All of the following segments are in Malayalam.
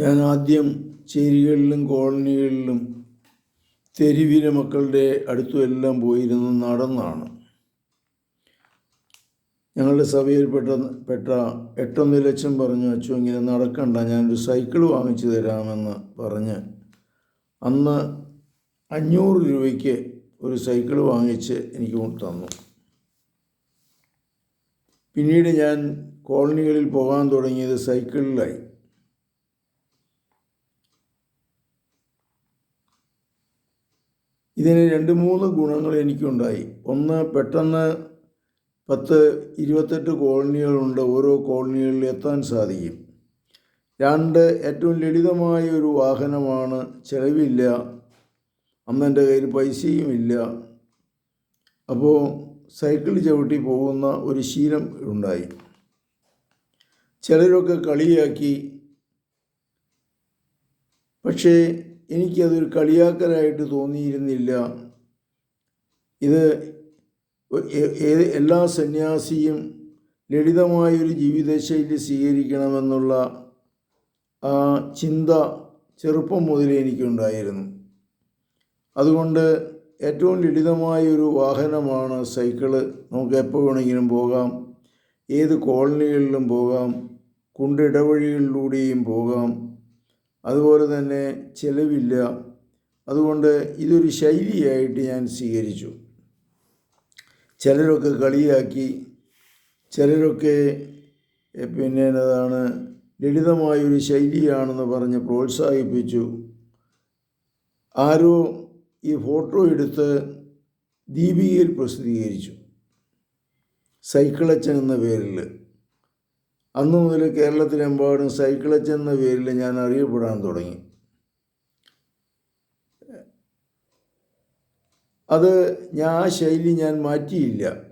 ഞാൻ ആദ്യം ചേരികളിലും കോളനികളിലും തെരുവിലെ മക്കളുടെ അടുത്തും എല്ലാം പോയിരുന്ന് നടന്നാണ്. ഞങ്ങളുടെ സഭയിൽപ്പെട്ട പെട്ട പെട്ട എട്ടൊന്ന് ലക്ഷം പറഞ്ഞു അച്ചു ഇങ്ങനെ നടക്കണ്ട ഞാനൊരു സൈക്കിൾ വാങ്ങിച്ചു തരാമെന്ന് പറഞ്ഞ് അന്ന് അഞ്ഞൂറ് രൂപയ്ക്ക് ഒരു സൈക്കിൾ വാങ്ങിച്ച് എനിക്ക് തന്നു. പിന്നീട് ഞാൻ കോളനികളിൽ പോകാൻ തുടങ്ങിയത് സൈക്കിളിലായി. ഇതിന് രണ്ട് മൂന്ന് ഗുണങ്ങൾ എനിക്കുണ്ടായി. ഒന്ന് പെട്ടെന്ന് പത്ത് ഇരുപത്തെട്ട് കോളനികളുണ്ട് ഓരോ കോളനികളിൽ എത്താൻ സാധിക്കും. രണ്ട് ഏറ്റവും ലളിതമായ ഒരു വാഹനമാണ്. ചിലവില്ല. അന്നെന്റെ കയ്യിൽ പൈസയും ഇല്ല. അപ്പോൾ സൈക്കിൾ ചവിട്ടി പോകുന്ന ഒരു ശീലം ഉണ്ടായി. ചിലരൊക്കെ കളിയാക്കി. പക്ഷേ എനിക്കതൊരു കളിയാക്കലായിട്ട് തോന്നിയിരുന്നില്ല. ഇത് എല്ലാ സന്യാസിയും ലളിതമായൊരു ജീവിതശൈലി സ്വീകരിക്കണമെന്നുള്ള ആ ചിന്ത ചെറുപ്പം മുതലേ എനിക്കുണ്ടായിരുന്നു. അതുകൊണ്ട് ഏറ്റവും ലളിതമായൊരു വാഹനമാണ് സൈക്കിൾ. നമുക്ക് എപ്പോൾ വേണമെങ്കിലും പോകാം. ഏത് കോളനികളിലും പോകാം. കുണ്ടിടവഴികളിലൂടെയും പോകാം. അതുപോലെ തന്നെ ചിലവില്ല. അതുകൊണ്ട് ഇതൊരു ശൈലിയായിട്ട് ഞാൻ സ്വീകരിച്ചു. ചിലരൊക്കെ കളിയാക്കി ചിലരൊക്കെ പിന്നെ എന്നതാണ് ലളിതമായൊരു ശൈലിയാണെന്ന് പറഞ്ഞ് പ്രോത്സാഹിപ്പിച്ചു. ആരോ ഈ ഫോട്ടോ എടുത്ത് ദീപികയിൽ പ്രസിദ്ധീകരിച്ചു. സൈക്കിളച്ചൻ എന്ന പേരിൽ അന്ന് മുതൽ കേരളത്തിലെമ്പാടും സൈക്കിളച്ചൻ എന്ന പേരിൽ ഞാൻ അറിയപ്പെടാൻ തുടങ്ങി. അത് ഞാൻ ആ ശൈലി ഞാൻ മാറ്റിയില്ല.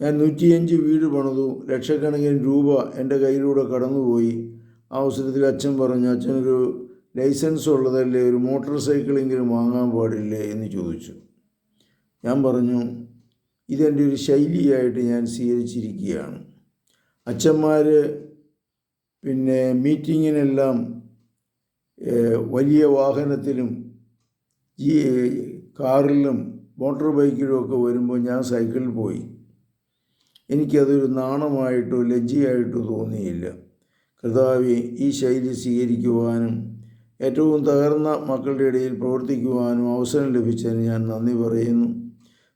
ഞാൻ നൂറ്റിയഞ്ച് വീട് പണിതു. ലക്ഷക്കണക്കിന് രൂപ എന്റെ കയ്യിലൂടെ കടന്നുപോയി. ആ അവസരത്തിൽ അച്ഛൻ പറഞ്ഞു അച്ഛനൊരു ലൈസൻസ് ഉള്ളതല്ലേ? ഒരു മോട്ടോർ സൈക്കിളെങ്കിലും വാങ്ങാൻ പാടില്ലേ? എന്ന് ചോദിച്ചു. ഞാൻ പറഞ്ഞു ഇതെന്റെ ഒരു ശൈലിയായിട്ട് ഞാൻ സ്വീകരിച്ചിരിക്കുകയാണ്. അച്ഛന്മാർ പിന്നെ മീറ്റിങ്ങിനെല്ലാം വലിയ വാഹനത്തിലും ഈ കാറിലും മോട്ടോർ ബൈക്കിലും ഒക്കെ വരുമ്പോൾ ഞാൻ സൈക്കിളിൽ പോയി. എനിക്കതൊരു നാണമായിട്ടോ ലജ്ജയായിട്ടോ തോന്നിയില്ല. കർത്താവെ ഈ ശൈലി സ്വീകരിക്കുവാനും ഏറ്റവും തകർന്ന മക്കളുടെ ഇടയിൽ പ്രവർത്തിക്കുവാനും അവസരം ലഭിച്ചതിന് ഞാൻ നന്ദി പറയുന്നു.